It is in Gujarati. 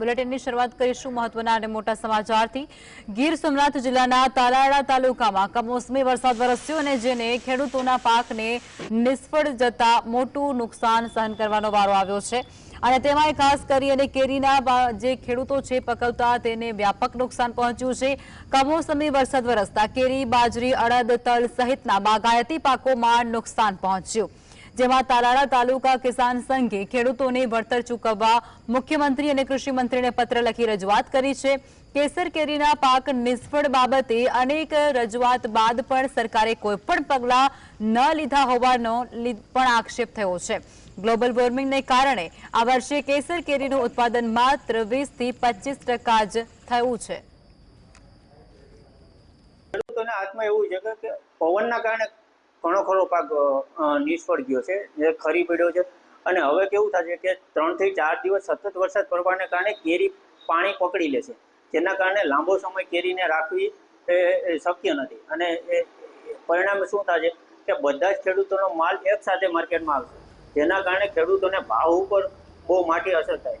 બુલેટિનની શરૂઆત કરીશું મહત્વના અને મોટા સમાચારથી. ગીર સોમનાથ જિલ્લાના તાલાળા તાલુકામાં કમોસમી વરસાદ વરસ્યો અને જેને ખેડૂતોના પાકને નિષ્ફળ જતા મોટું નુકસાન સહન કરવાનો વારો આવ્યો છે. અને તેમાં ખાસ કરી અને કેરીના જે ખેડૂતો છે પકવતા તેને વ્યાપક નુકસાન પહોંચ્યું છે. કમોસમી વરસાદ વરસતા કેરી, બાજરી, અડદ, તલ સહિતના બાગાયતી પાકોમાં નુકસાન પહોંચ્યું. જેમાં તાલાળા તાલુકા કિસાન સંઘે ખેડૂતોને વળતર ચૂકવવા મુખ્યમંત્રી અને કૃષિ મંત્રીને પત્ર લખી રજૂઆત કરી છે. કેસર કેરીના પાક નિષ્ફળ બાબતે અનેક રજૂઆત બાદ પણ સરકારે કોઈ પણ પગલાં ન લીધા હોવાનો પણ આક્ષેપ થયો છે. ગ્લોબલ વોર્મિંગને કારણે આ વર્ષે કેસર કેરીનું ઉત્પાદન માત્ર વીસથી પચીસ ટકા જ થયું છે. ખેડૂતોના હાથમાં કારણે ઘણો ખરો પાક નિષ્ફળ ગયો છે, જે ખરી પડ્યો છે. અને હવે કેવું છે કે ત્રણથી ચાર દિવસ સતત વરસાદ પડવાને કારણે કેરી પાણી પકડી લે છે. જેના કારણે લાંબો સમય કેરીને રાખવી એ શક્ય નથી. અને એ પરિણામે શું છે કે બધા જ ખેડૂતોનો માલ એકસાથે માર્કેટમાં આવશે. જેના કારણે ખેડૂતોને ભાવ ઉપર બહુ માટી અસર થાય.